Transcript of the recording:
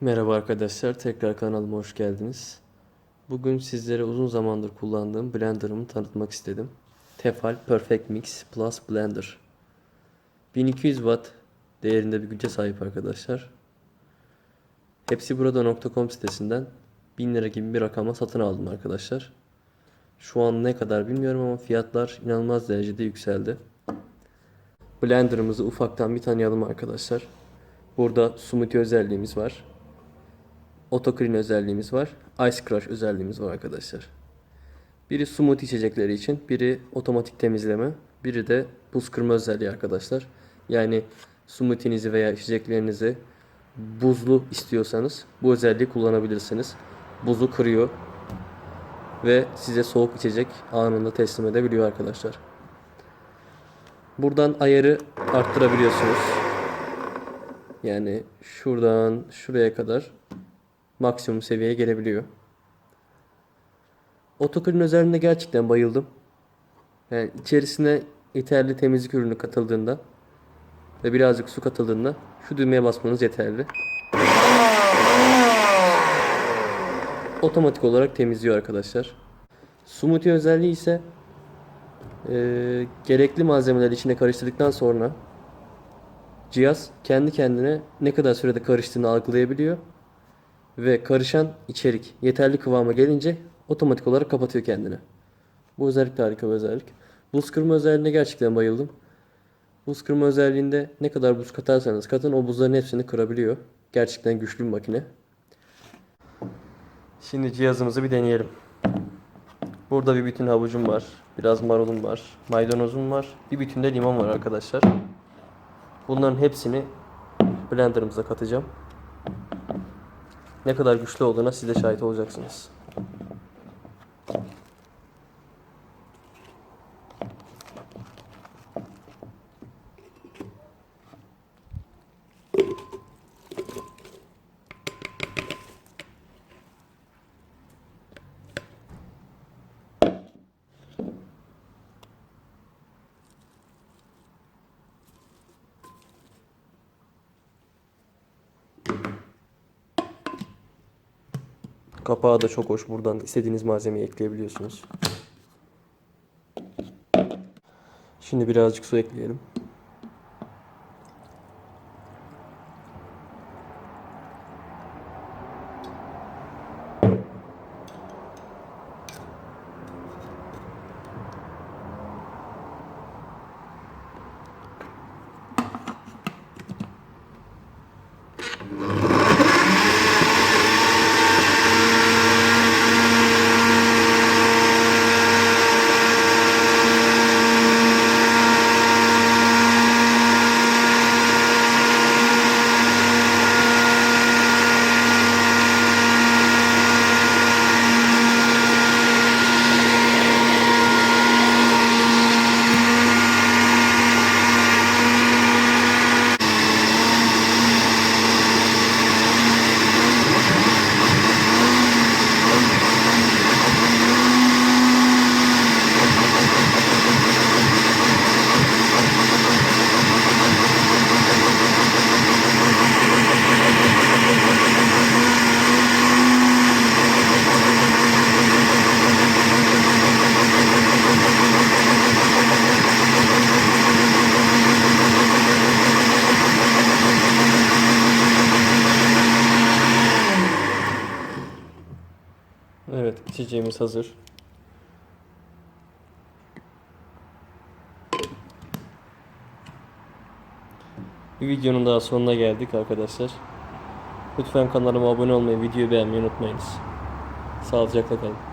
Merhaba arkadaşlar, tekrar kanalıma hoş geldiniz. Bugün sizlere uzun zamandır kullandığım blenderımı tanıtmak istedim. Tefal Perfect Mix Plus Blender. 1200 Watt değerinde bir güce sahip arkadaşlar. Hepsi burada.com sitesinden 1000 lira gibi bir rakama satın aldım arkadaşlar. Şu an ne kadar bilmiyorum ama fiyatlar inanılmaz derecede yükseldi. Blenderımızı ufaktan bir tanıyalım arkadaşlar. Burada smoothie özelliğimiz var. Auto Clean özelliğimiz var. Ice Crush özelliğimiz var arkadaşlar. Biri smoothie içecekleri için, biri otomatik temizleme, biri de buz kırma özelliği arkadaşlar. Yani smoothie'nizi veya içeceklerinizi buzlu istiyorsanız bu özelliği kullanabilirsiniz. Buzu kırıyor ve size soğuk içecek anında teslim edebiliyor arkadaşlar. Buradan ayarı arttırabiliyorsunuz. Yani şuradan şuraya kadar maksimum seviyeye gelebiliyor. Otoklin özelliğine gerçekten bayıldım. Yani içerisine yeterli temizlik ürünü katıldığında ve birazcık su katıldığında şu düğmeye basmanız yeterli. Otomatik olarak temizliyor arkadaşlar. Smoothie özelliği ise eee, gerekli malzemeleri içine karıştırdıktan sonra cihaz kendi kendine ne kadar sürede karıştığını algılayabiliyor ve karışan içerik yeterli kıvama gelince otomatik olarak kapatıyor kendini. Bu özellik de harika bir özellik. Buz kırma özelliğine gerçekten bayıldım. Buz kırma özelliğinde ne kadar buz katarsanız katın o buzların hepsini kırabiliyor. Gerçekten güçlü bir makine. Şimdi cihazımızı bir deneyelim. Burada bir bütün havucum var. Biraz marulum var. Maydanozum var. Bir bütün de limon var arkadaşlar. Bunların hepsini blenderımıza katacağım. Ne kadar güçlü olduğuna siz de şahit olacaksınız. Kapağı da çok hoş. Buradan istediğiniz malzemeyi ekleyebiliyorsunuz. Şimdi birazcık su ekleyelim. Evet, içeceğimiz hazır. Bir videonun daha sonuna geldik arkadaşlar. Lütfen kanalıma abone olmayı, videoyu beğenmeyi unutmayınız. Sağlıcakla kalın.